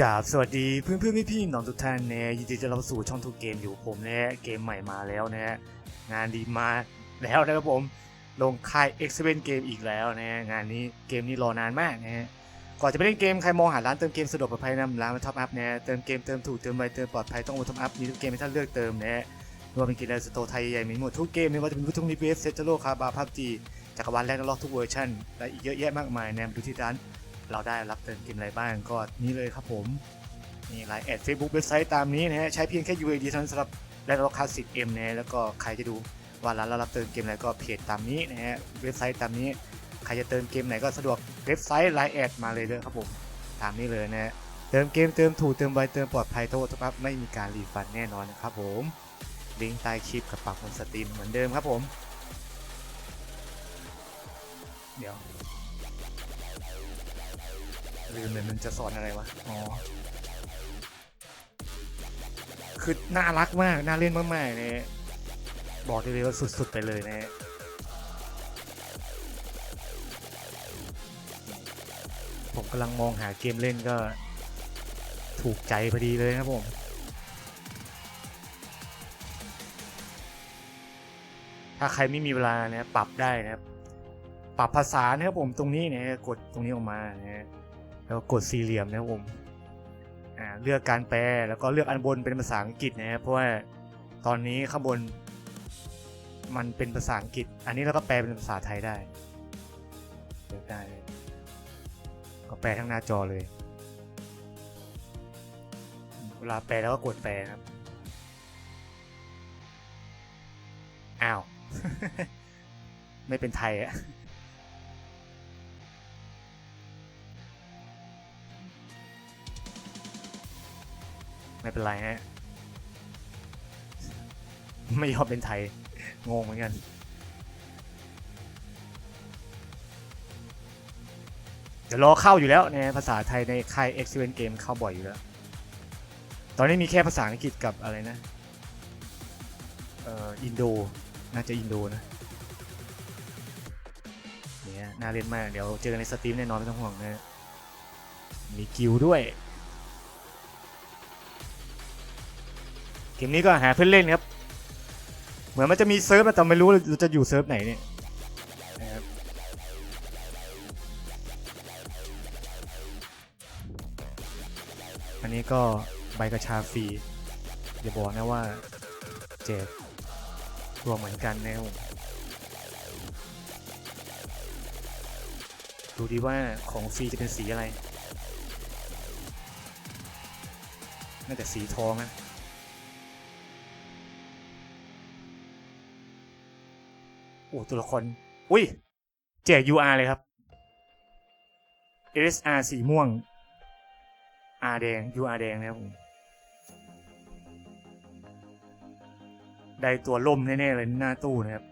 กราบสวัสดีเพื่อนเพื่อนพี่พี่ๆน้องทุกท่านนะยินดีต้อนรับสู่ช่องทุกเกมอยู่ผมนะเกมใหม่มาแล้วนะฮะงานดีมาแล้วนะครับผมลงค่าย x 7 Game อีกแล้วนะฮะงานนี้เกมนี้รอนานมากนะฮะก่อนจะไปเล่นเกมใครมองหาร้านเติมเกมสะดวกปลอดภัยนำร้านมาท็อปอัพนะเติมเกมเติมถูกเติมไวเติมปลอดภัยต้องโอท็อปอัพมีทุกเกมให้ท่านเลือกเติมนะฮะรวมเป็นกมในสโตร์ไทยใหญ่มีหมดทุกเกมไม่ว่าจะเป็นพุทธุนิเวสเซตโลคาบาพับจีจักรวาลแรกนรกทุกเวอร์ชันและอีกเยอะแยะมากมายนะดูที่ร้าน เราได้รับเติมเกมอะไรบ้างก็นี่เลยครับผมนี่ไลน์แอดเฟซบุ๊กเว็บไซต์ตามนี้นะฮะใช้เพียงแค่ UID เท่านั้นสำหรับและราคาสิบเอ็มนะฮะแล้วก็ใครจะดูว่าร้านเรารับเติมเกมอะไรก็เพจตามนี้นะฮะเว็บไซต์ตามนี้ใครจะเติมเกมไหนก็สะดวกเว็บไซต์ไลน์แอดมาเลยเด้อครับผมตามนี้เลยนะฮะเติมเกมเติมถูกเติมไวเติมปลอดภัยโทษครับไม่มีการรีฟันแน่นอนนะครับผมลิงก์ใต้คลิปกับปักบนสตรีมเหมือนเดิมครับผม เดี๋ยว ลืมเลยมันจะสอนอะไรวะ อ๋อ คือน่ารักมาก น่าเล่นมากๆเนี่ยบอกได้เลยว่าสุดๆไปเลยนะฮะผมกำลังมองหาเกมเล่นก็ ถูกใจพอดีเลยครับผมถ้าใครไม่มีเวลาเนี่ยปรับได้นะครับ ปรับภาษานะครับผมตรงนี้เนี่ยกดตรงนี้ออกมานะฮะ แล้วกดสี่เหลี่ยมนะครับผมเลือกการแปลแล้วก็เลือกอันบนเป็นภาษาอังกฤษนะครับเพราะว่าตอนนี้ข้างบน มันเป็นภาษาอังกฤษ อันนี้เราก็แปลเป็นภาษาไทยได้เลือกได้ก็แปลทั้งหน้าจอเลยเวลาแปลแล้วก็กดแปลครับอ้าว ไม่เป็นไทยอะ ไม่เป็นไรฮะ ไม่ยอมเป็นไทย งงเหมือนกัน เดี๋ยวรอเข้าอยู่แล้วเนี่ยภาษาไทยในค่าย x v e n Game เข้าบ่อยอยู่แล้ว ตอนนี้มีแค่ภาษาอังกฤษกับอะไรนะ เอ่อ อินโด น่าจะอินโดนะเนี่ยน่าเล่นมาก เดี๋ยวเจอกันในสตรีมแน่นอนไม่ต้องห่วงนะ มีกิลด์ด้วย เกมนี้ก็หาเพื่อนเล่นครับ เหมือนมันจะมีเซิร์ฟแต่ไม่รู้เราจะอยู่เซิร์ฟไหนเนี่ยอันนี้ก็ใบกระชาฟรีอย่าบอกนะว่าแจกตัวเหมือนกันแนวดูดีว่าของฟรีจะเป็นสีอะไร น่าจะสีทองนะ โอ้ตัวละคร อุ้ยแจก UR เลยครับ SR สีม่วง R แดง UR แดงนะครับผม ได้ตัวล่มแน่ๆเลยหน้าตู้นะครับ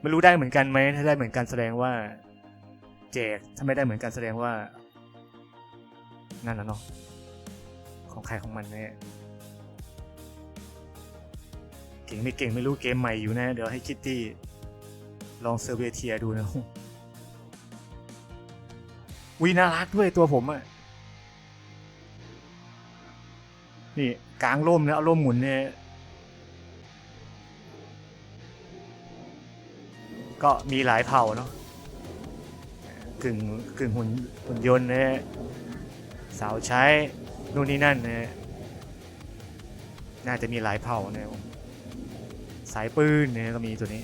ไม่รู้ได้เหมือนกันไหมถ้าได้เหมือนกันแสดงว่า แจก ถ้าไม่ได้เหมือนกันแสดงว่า นั่นแล้วเนาะ ของใครของมันแน่เก่งไม่เก่งไม่รู้เกมใหม่อยู่นะ เดี๋ยวให้คิตตี้ ลองเซอร์เวเทียดูนะวิน่ารักด้วยตัวผมอะนี่กลางร่มเนี่ยเอาร่มหมุนเนี่ยก็มีหลายเผ่าเนาะกึ่งกึ่งหุ่นหุ่นยนต์เนี่ยสาวใช้นู่นนี่นั่นเนี่ยน่าจะมีหลายเผ่าเนี่ยสายปืนเนี่ยก็มีตัวนี้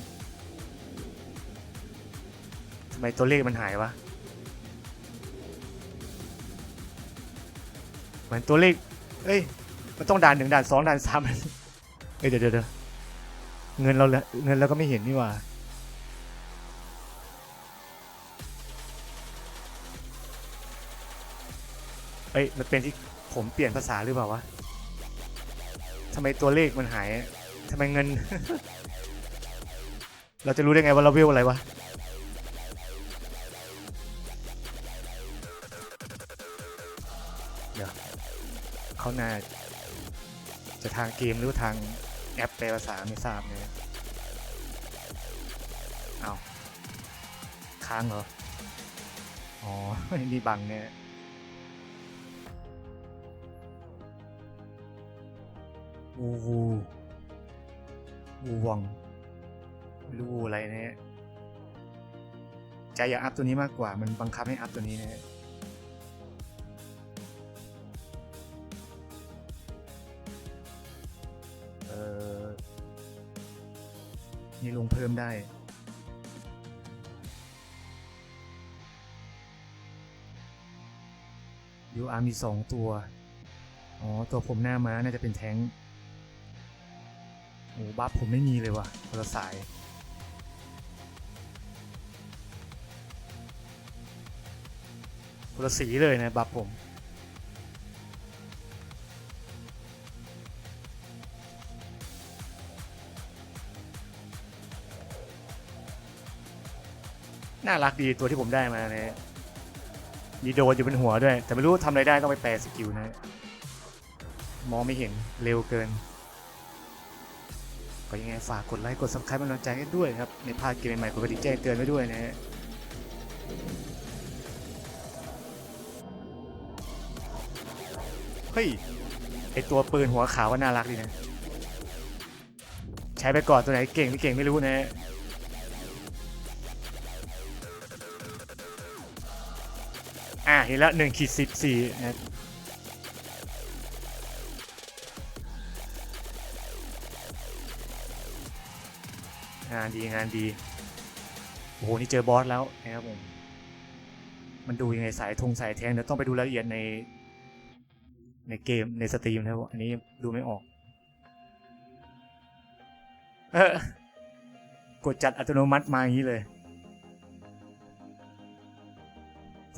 ไมตัวเลขมันหายวะเหมือนตัวเลข เอ้ย มันต้องด่านหนึ่งด่านสองด่านสามเอ้ยเดี๋ยวเดี๋ยวเดี๋ยวเงินเราเงินเราก็ไม่เห็นนี่ว่าเอ้ย มันเป็นที่ผมเปลี่ยนภาษาหรือเปล่าวะทำไมตัวเลขมันหายทำไมเงิน เราจะรู้ได้ไงว่าเราเวลอะไรวะ เขาน่าจะทางเกมหรือทางแอปแปลภาษาไม่ทราบเนี่ยเอาค้างเหรอ อ๋อ นี่บังเนี่ยวูวูวูวังไม่รู้อะไรเนะฮะใจอยากอัพตัวนี้มากกว่า มันบังคับให้อัพตัวนี้เนะ พิ่มได้ยูอาร์มีสองตัว อ๋อ ตัวผมหน้าม้าน่าจะเป็นแท้งโอ้บัฟผมไม่มีเลยว่ะคนละสายคนละสีเลยนะบัฟผม น่ารักดีตัวที่ผมได้มาเนี่ยมีโดนอยู่บนหัวด้วย แต่ไม่รู้ทำอะไรได้ต้องไปแปลสกิลนะ มองไม่เห็นเร็วเกิน ก็ยังไงฝากกดไลค์กด subscribe เป็นกำลังใจให้ด้วยครับ ในภาคเกมใหม่ๆกดกระดิ่งแจ้งเตือนไว้ด้วยนะฮะเฮ้ยไอตัวปืนหัวขาวก็น่ารักดีนะ ใช้ไปก่อนตัวไหนเก่งไม่เก่งไม่รู้นะ อะเห็นแล้วหนึ่งขีดสิบสี่นะงานดีงานดี โอ้โห นี่เจอบอสแล้วนะครับผม มันดูยังไงสายธงสายแทงเดี๋ยวต้องไปดูรายละเอียดใน ในเกมในสตรีมนะครับอันนี้ดูไม่ออกเออกดจัดอัตโนมัติมาอย่างนี้เลย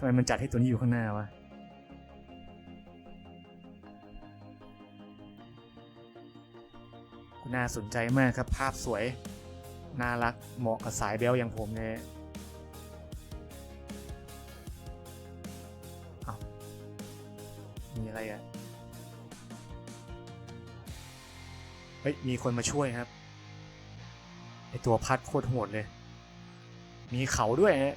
ทำไมมันจัดให้ตัวนี้อยู่ข้างหน้าวะน่าสนใจมากครับ ภาพสวย น่ารัก เหมาะกับสายเบลอย่างผมเนี่ยมีอะไรอะ่ะ เฮ้ย มีคนมาช่วยครับ ไอตัวพัดโคตรโหดเลย มีเขาด้วยฮะ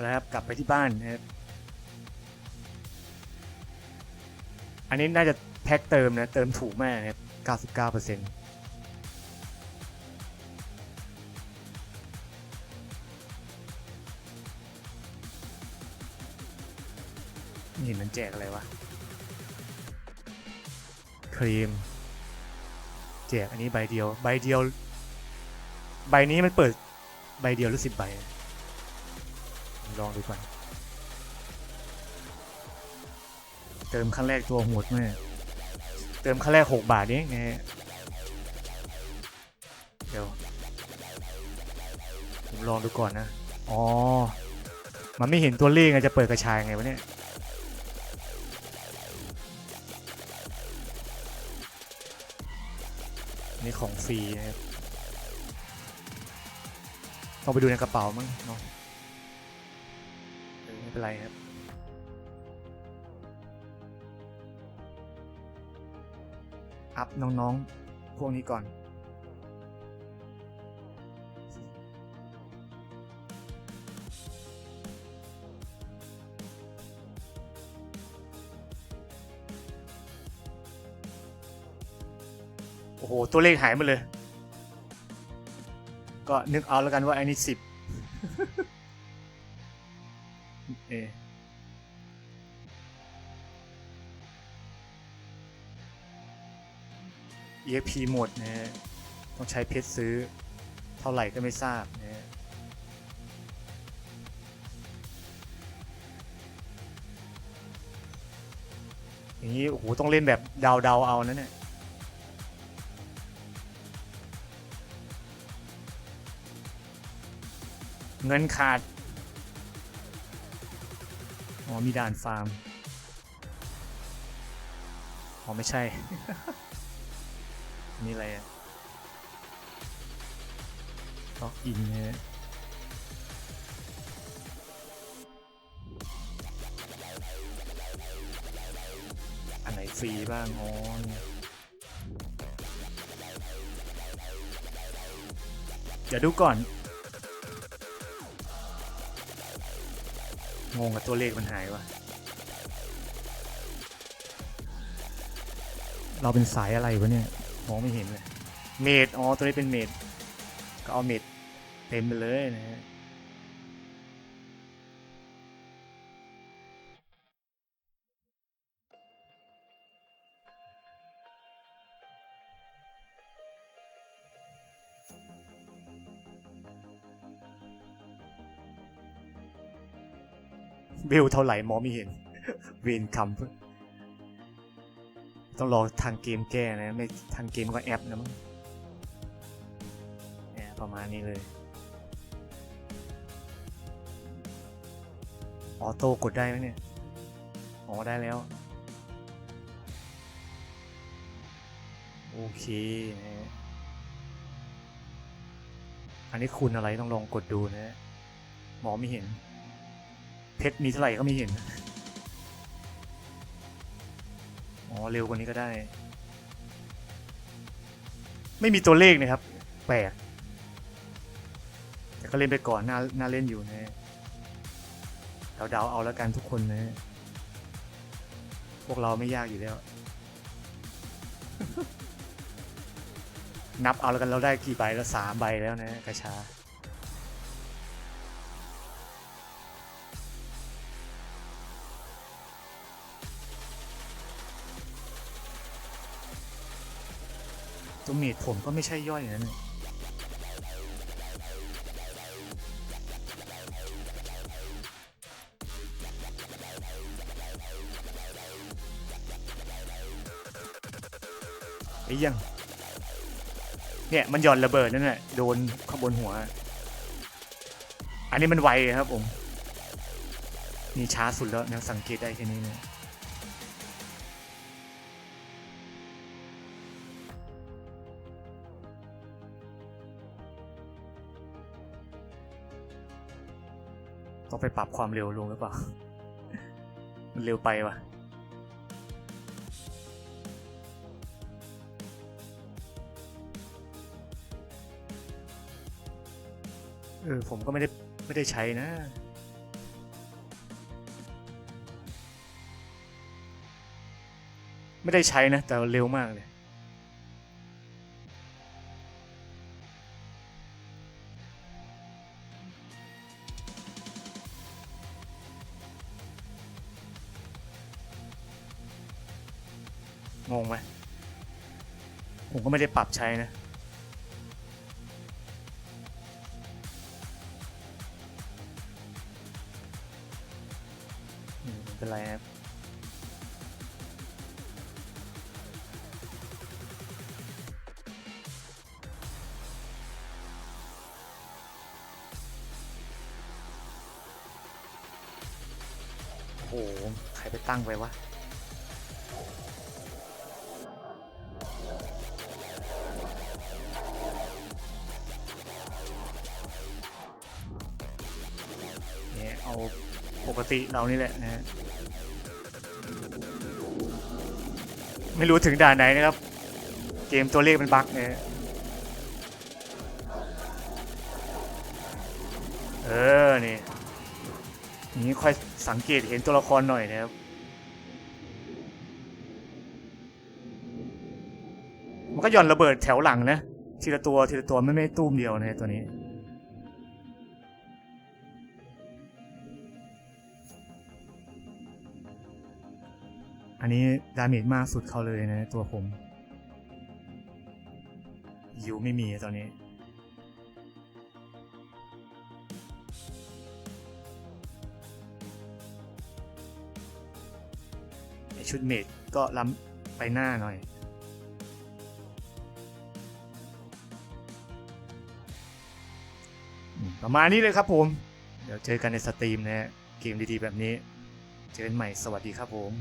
เอาละครับ กลับไปที่บ้านนะครับอันนี้น่าจะแพ็คเติมนะ เติมถูกมากนะครับ 99%นี่เห็นมันแจกอะไรวะ ครีม แจกอันนี้ใบเดียว ใบเดียว ใบนี้มันเปิดใบเดียวหรือสิบใบ ลองดูก่อน เติมขั้นแรกตัวโหดมากเติมขั้นแรกหกบาทเองไงเดี๋ยว ผมลองดูก่อนนะ อ๋อ มันไม่เห็นตัวเลขไงจะเปิดกระชายไงวะเนี่ยนี่ของฟรีนะครับต้องไปดูในกระเป๋ามั้งเนาะ ไม่เป็นไรครับอัพน้องๆ พวกนี้ก่อน โอ้โห ตัวเลขหายหมดเลย ก็นึกเอาแล้วกันว่าอันนี้สิบ EXP หมดนะฮะต้องใช้เพชรซื้อเท่าไหร่ก็ไม่ทราบนะฮะอย่างนี้โอ้โหต้องเล่นแบบเดาๆเอานะเนี่ยเงินขาด อ๋อ มีด่านฟาร์ม อ๋อ ไม่ใช่ นี่อะไรอะล็อกอินเนะฮะอันไหนฟรีบ้างอ๋อเนี่ยเดี๋ยวดูก่อน งงกับตัวเลขมันหายวะเราเป็นสายอะไรวะเนี่ย มองไม่เห็นเลยเมดอ๋อตัวนี้เป็นเมดก็เอาเมดเต็มไปเลยนะฮะเบลเท่าไหร่มองไม่เห็น เวนคำ ต้องรอทางเกมแก้นะไม่ทางเกมก็แอปนะมั้งเนี่ยประมาณนี้เลยออโต้กดได้ไหมเนี่ยอ๋อได้แล้ว โอเคนะอันนี้คุณอะไรต้องลองกดดูนะฮะมองไม่เห็น เพชรมีเท่าไหร่ก็ไม่เห็น อ๋อเร็วกว่านี้ก็ได้ ไม่มีตัวเลขนะครับ แปลก แต่ก็เล่นไปก่อนน่าน่าเล่นอยู่นะเราเดาๆเอาแล้วกันทุกคนนะ พวกเราไม่ยากอยู่แล้ว นับเอาแล้วกันเราได้กี่ใบแล้วสามใบแล้วนะกระชา ตัวเมดผมก็ไม่ใช่ย่อยนะเนี่ยไอ้ยัง เนี่ย มันหย่อนระเบิดนั่นแหละโดนข้างบนหัว อันนี้มันไวครับผม นี่ช้าสุดแล้วนะสังเกตได้แค่นี้เนี่ย ต้องไปปรับความเร็วลงหรือเปล่า มันเร็วไปวะเออผมก็ไม่ได้ไม่ได้ใช้นะ ไม่ได้ใช้นะ แต่เร็วมากเลย งงไหมผมก็ไม่ได้ปรับใช้นะเป็นไรครับโอ้โห ใครไปตั้งไว้วะ ติเรานี่แหละนะฮะไม่รู้ถึงด่านไหนนะครับ เกมตัวเลขมันบั๊กนะฮะเออ นี่ยนี้ค่อยสังเกตเห็นตัวละครหน่อยนะครับ มันก็หย่อนระเบิดแถวหลังนะ ทีละตัวทีละตัวไม่ไม่ตุ้มเดียวนะตัวนี้ นนี้ดาเมจมากสุดเขาเลยนะตัวผมยิวไม่มีตอนนี้ ชุดเมดก็ล้ำไปหน้าหน่อยประมาณนี้เลยครับผม เดี๋ยวเจอกันในสตรีมนะฮะเกมดีๆแบบนี้ เจอกันใหม่สวัสดีครับผม